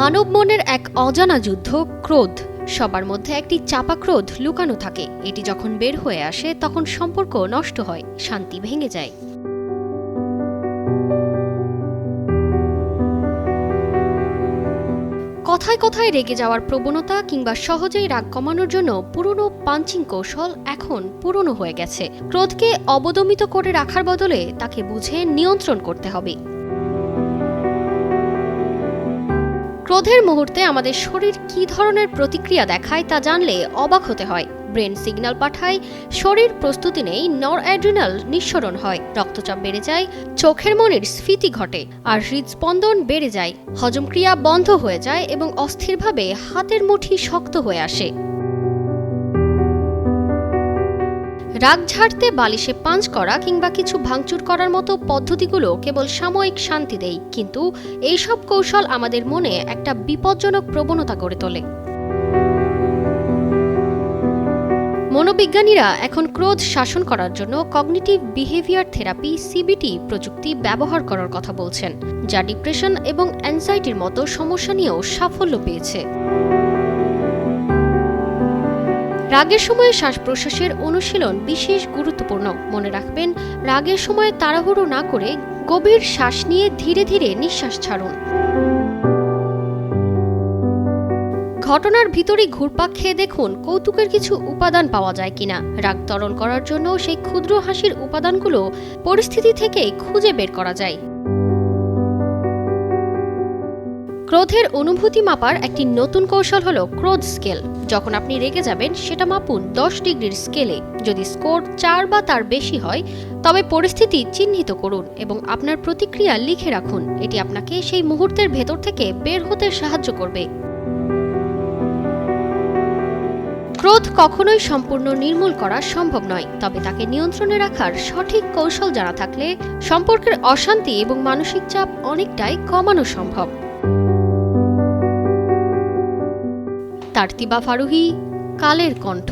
মানব মনের এক অজানা যুদ্ধ, ক্রোধ। সবার মধ্যে একটি চাপা ক্রোধ লুকানো থাকে। এটি যখন বের হয়ে আসে, তখন সম্পর্ক নষ্ট হয়, শান্তি ভেঙে যায়। কথায় কথায় রেগে যাওয়ার প্রবণতা কিংবা সহজেই রাগ কমানোর জন্য পুরনো পাঞ্চিং কৌশল এখন পুরনো হয়ে গেছে। ক্রোধকে অবদমিত করে রাখার বদলে তাকে বুঝে নিয়ন্ত্রণ করতে হবে। ক্রোধের মুহূর্তে আমাদের শরীর কী ধরনের প্রতিক্রিয়া দেখায় তা জানলে অবাক হতে হয়। ব্রেন সিগন্যাল পাঠায়, শরীর প্রস্তুতি নেই নর অ্যাড্রিনাল নিঃসরণ হয়, রক্তচাপ বেড়ে যায়, চোখের মনের স্ফীতি ঘটে, আর হৃদস্পন্দন বেড়ে যায়। হজম ক্রিয়া বন্ধ হয়ে যায় এবং অস্থিরভাবে হাতের মুঠি শক্ত হয়ে আসে। রাগ ঝাড়তে বালিশে পাঞ্চ করা কিংবা কিছু ভাঙচুর করার মতো পদ্ধতিগুলো কেবল সাময়িক শান্তি দেয় কিন্তু এইসব কৌশল আমাদের মনে একটা বিপজ্জনক প্রবণতা গড়ে তোলে। মনোবিজ্ঞানীরা এখন ক্রোধ শাসন করার জন্য কগনিটিভ বিহেভিয়ার থেরাপি সিবিটি প্রযুক্তি ব্যবহার করার কথা বলছেন, যা ডিপ্রেশন এবং অ্যাংজাইটির মতো সমস্যা নিয়েও সাফল্য পেয়েছে। রাগের সময়ে শ্বাস প্রশ্বাসের অনুশীলন বিশেষ গুরুত্বপূর্ণ। মনে রাখবেন, রাগের সময় তাড়াহুড়ো না করে গভীর শ্বাস নিয়ে ধীরে ধীরে নিঃশ্বাস ছাড়ুন। ঘটনার ভিতরে ঘুরপাক খেয়ে দেখুন কৌতুকের কিছু উপাদান পাওয়া যায় কিনা। রাগ তরল করার জন্য সেই ক্ষুদ্র হাসির উপাদানগুলো পরিস্থিতি থেকে খুঁজে বের করা যায়। ক্রোধের অনুভূতি মাপার একটি নতুন কৌশল হলো ক্রোধ স্কেল। যখন আপনি রেগে যাবেন, সেটা মাপুন দশ ডিগ্রির স্কেলে। যদি স্কোর চার বা তার বেশি হয়, তবে পরিস্থিতি চিহ্নিত করুন এবং আপনার প্রতিক্রিয়া লিখে রাখুন। এটি আপনাকে সেই মুহূর্তের ভেতর থেকে বের হতে সাহায্য করবে। ক্রোধ কখনোই সম্পূর্ণ নির্মূল করা সম্ভব নয়, তবে তাকে নিয়ন্ত্রণে রাখার সঠিক কৌশল জানা থাকলে সম্পর্কের অশান্তি এবং মানসিক চাপ অনেকটাই কমানো সম্ভব। তারতিবা ফারুহি কালের কণ্ঠ।